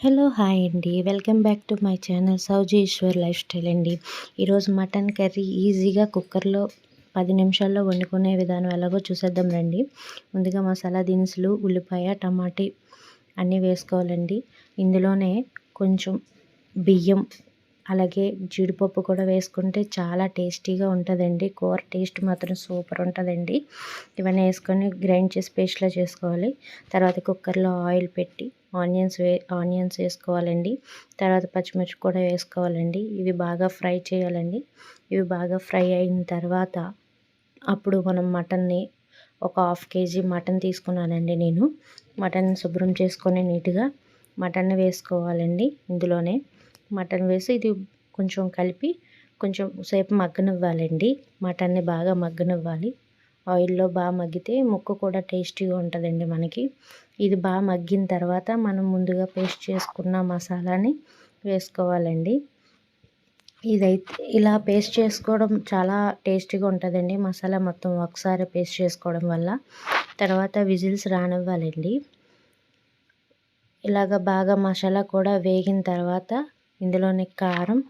Hello hi అండి. Welcome back to my channel సౌజీ Eshwar life style అండి. ఈరోజు మటన్ కర్రీ ఈజీగా కుక్కర్లో పది నిమిషాల్లో వండుకునే విధానం ఎలాగో చూసేద్దాం రండి. ముందుగా మసాలా దినుసులు ఉల్లిపాయ టమాటీ అన్నీ వేసుకోవాలండి. ఇందులోనే కొంచెం బియ్యం అలాగే జీడిపప్పు కూడా వేసుకుంటే చాలా టేస్టీగా ఉంటుందండి. కూర టేస్ట్ మాత్రం సూపర్ ఉంటుందండి. ఇవన్నీ వేసుకొని గ్రైండ్ చేసి పేస్ట్లో చేసుకోవాలి. తర్వాత కుక్కర్లో ఆయిల్ పెట్టి ఆనియన్స్ వే ఆనియన్స్ వేసుకోవాలండి. తర్వాత పచ్చిమిర్చి కూడా వేసుకోవాలండి. ఇవి బాగా ఫ్రై చేయాలండి. ఇవి బాగా ఫ్రై అయిన తర్వాత అప్పుడు మనం మటన్ని ఒక హాఫ్ కేజీ మటన్ తీసుకున్నానండి నేను. మటన్ శుభ్రం చేసుకొని నీట్గా మటన్ వేసుకోవాలండి ఇందులోనే. మటన్ వేసి ఇది కొంచెం కలిపి కొంచెం సేపు మగ్గనివ్వాలండి. మటన్ని బాగా మగ్గనివ్వాలి. ఆయిల్లో బాగా మగ్గితే ముక్క కూడా టేస్టీగా ఉంటుందండి మనకి. ఇది బాగా మగ్గిన తర్వాత మనం ముందుగా పేస్ట్ చేసుకున్న మసాలాని వేసుకోవాలండి. ఇదైతే ఇలా పేస్ట్ చేసుకోవడం చాలా టేస్టీగా ఉంటుందండి. మసాలా మొత్తం ఒకసారి పేస్ట్ చేసుకోవడం వల్ల. తర్వాత విజిల్స్ రానివ్వాలండి. ఇలాగ బాగా మసాలా కూడా వేగిన తర్వాత ఇందులోని కారం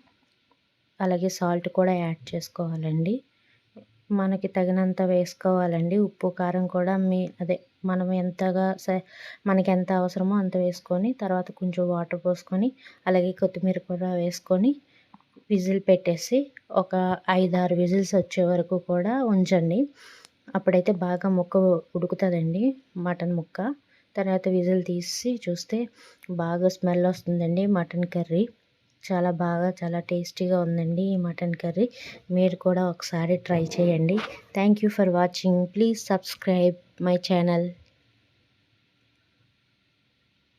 అలాగే సాల్ట్ కూడా యాడ్ చేసుకోవాలండి. మనకి తగినంత వేసుకోవాలండి. ఉప్పు కారం కూడా మీ అదే మనం ఎంతగా మనకి ఎంత అవసరమో అంత వేసుకొని తర్వాత కొంచెం వాటర్ పోసుకొని అలాగే కొత్తిమీర కూడా వేసుకొని విజిల్ పెట్టేసి ఒక ఐదారు విజిల్స్ వచ్చే వరకు కూడా ఉంచండి. అప్పుడైతే బాగా ముక్క ఉడుకుతుందండి మటన్ ముక్క. తర్వాత విజిల్ తీసి చూస్తే బాగా స్మెల్ వస్తుందండి మటన్ కర్రీ. చాలా బాగా చాలా టేస్టీగా ఉందండి ఈ మటన్ కర్రీ. మీరు కూడా ఒకసారి ట్రై చేయండి. Thank you for watching. Please subscribe my channel.